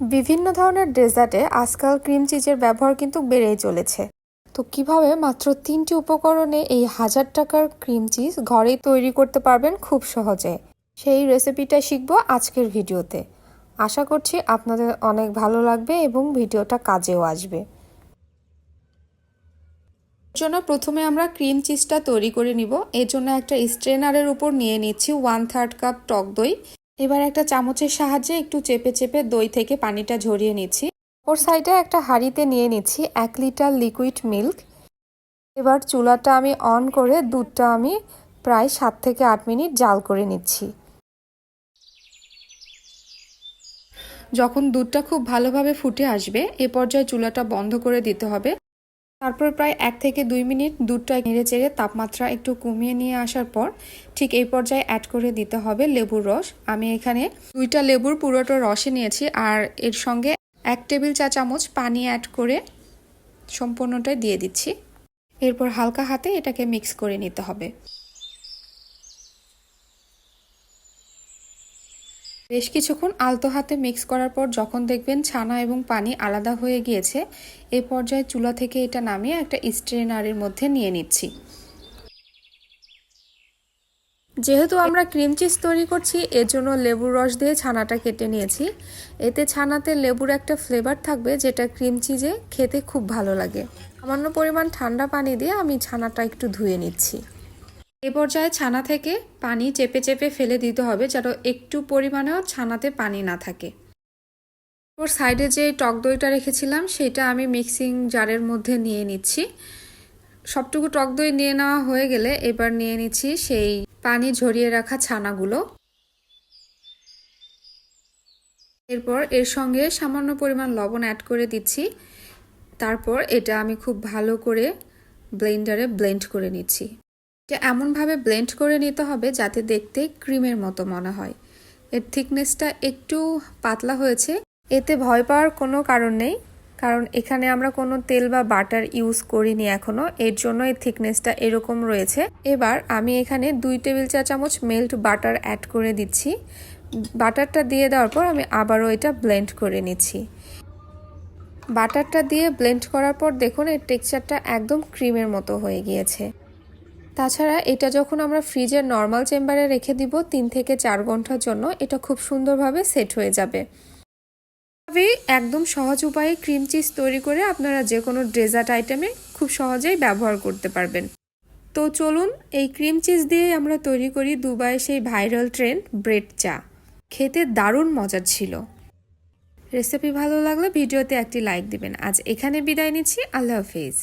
বিভিন্ন ধরনের ডেজার্টে আজকাল ক্রিম চিজের ব্যবহার কিন্তু বেড়েই চলেছে। তো কীভাবে মাত্র তিনটি উপকরণে এই হাজার টাকার ক্রিম চিজ ঘরেই তৈরি করতে পারবেন খুব সহজে? সেই রেসিপিটা শিখব আজকের ভিডিওতে। আশা করছি আপনাদের অনেক ভালো লাগবে এবং ভিডিওটা কাজেও আসবে। জন্য প্রথমে আমরা ক্রিম চিজটা তৈরি করে নিব। এর জন্য একটা স্ট্রেনারের উপর নিয়ে নিচ্ছি ওয়ান থার্ড কাপ টক দই। এবার একটা চামচের সাহায্যে একটু চেপে চেপে দই থেকে পানিটা ঝরিয়ে নিচ্ছি। ওর সাইডে একটা হাঁড়িতে নিয়ে নিচ্ছি এক লিটার লিকুইড মিল্ক। এবার চুলাটা আমি অন করে দুধটা আমি প্রায় সাত থেকে আট মিনিট জাল করে নিচ্ছি। যখন দুধটা খুব ভালোভাবে ফুটে আসবে, এ পর্যায়ে চুলাটা বন্ধ করে দিতে হবে। তারপর প্রায় এক থেকে দুই মিনিট দুধটা নেড়ে চেড়ে তাপমাত্রা একটু কমিয়ে নিয়ে আসার পর ঠিক এই পর্যায়ে অ্যাড করে দিতে হবে লেবুর রস। আমি এখানে দুইটা লেবুর পুরোটা রসে নিয়েছি আর এর সঙ্গে এক টেবিল চা চামচ পানি অ্যাড করে সম্পূর্ণটাই দিয়ে দিচ্ছি। এরপর হালকা হাতে এটাকে মিক্স করে নিতে হবে। বেশ কিছুক্ষণ আলতো হাতে মিক্স করার পর যখন দেখবেন ছানা এবং পানি আলাদা হয়ে গিয়েছে এই পর্যায়ে চুলা থেকে এটা নামিয়ে একটা স্ট্রেনারের মধ্যে নিয়ে নিচ্ছি। যেহেতু আমরা ক্রিম চিজ তৈরি করছি এর জন্য লেবুর রস দিয়ে ছানাটা কেটে নিয়েছি। এতে ছানাতে লেবুর একটা ফ্লেভার থাকবে, যেটা ক্রিম চিজে খেতে খুব ভালো লাগে। সামান্য পরিমাণ ঠান্ডা পানি দিয়ে আমি ছানাটা একটু ধুয়ে নিচ্ছি। এ পর্যায়ে ছানা থেকে পানি চেপে চেপে ফেলে দিতে হবে যেন একটু পরিমাণেও ছানাতে পানি না থাকে। ওর সাইডে যে টক দইটা রেখেছিলাম, সেটা আমি মিক্সিং জারের মধ্যে নিয়ে নিচ্ছি। সবটুকু টক দই নিয়ে নেওয়া হয়ে গেলে এবার নিয়ে নিচ্ছি সেই পানি ঝরিয়ে রাখা ছানাগুলো। এরপর এর সঙ্গে সামান্য পরিমাণ লবণ অ্যাড করে দিচ্ছি। তারপর এটা আমি খুব ভালো করে ব্লেন্ডারে ব্লেন্ড করে নিচ্ছি। এটা এমনভাবে ব্লেন্ড করে নিতে হবে যাতে দেখতে ক্রিমের মতো মনে হয়। এর থিকনেসটা একটু পাতলা হয়েছে। এতে ভয় পাওয়ার কোনো কারণ নেই, কারণ এখানে আমরা কোনো তেল বা বাটার ইউজ করিনি এখনও এর জন্য এই থিকনেসটা এরকম রয়েছে। এবার আমি এখানে দুই টেবিল চা চামচ মেল্ট বাটার অ্যাড করে দিচ্ছি। বাটারটা দিয়ে দেওয়ার পর আমি আবারও এটা ব্লেন্ড করে নিচ্ছি। বাটারটা দিয়ে ব্লেন্ড করার পর দেখুন, এর টেক্সচারটা একদম ক্রিমের মতো হয়ে গিয়েছে। তাছাড়া এটা যখন আমরা ফ্রিজের নর্মাল চেম্বারে রেখে দিব তিন থেকে চার ঘণ্টার জন্য, এটা খুব সুন্দরভাবে সেট হয়ে যাবে। একদম সহজ উপায়ে ক্রিম চিজ তৈরি করে আপনারা যে কোনো ডেজার্ট আইটেমে খুব সহজেই ব্যবহার করতে পারবেন। তো চলুন এই ক্রিম চিজ দিয়ে আমরা তৈরি করি দুবাই সেই ভাইরাল ট্রেন্ড ব্রেড চা। খেতে দারুণ মজার ছিল। রেসিপি ভালো লাগলে ভিডিওতে একটি লাইক দিবেন। আজ এখানে বিদায় নিচ্ছি। আল্লাহ হাফিজ।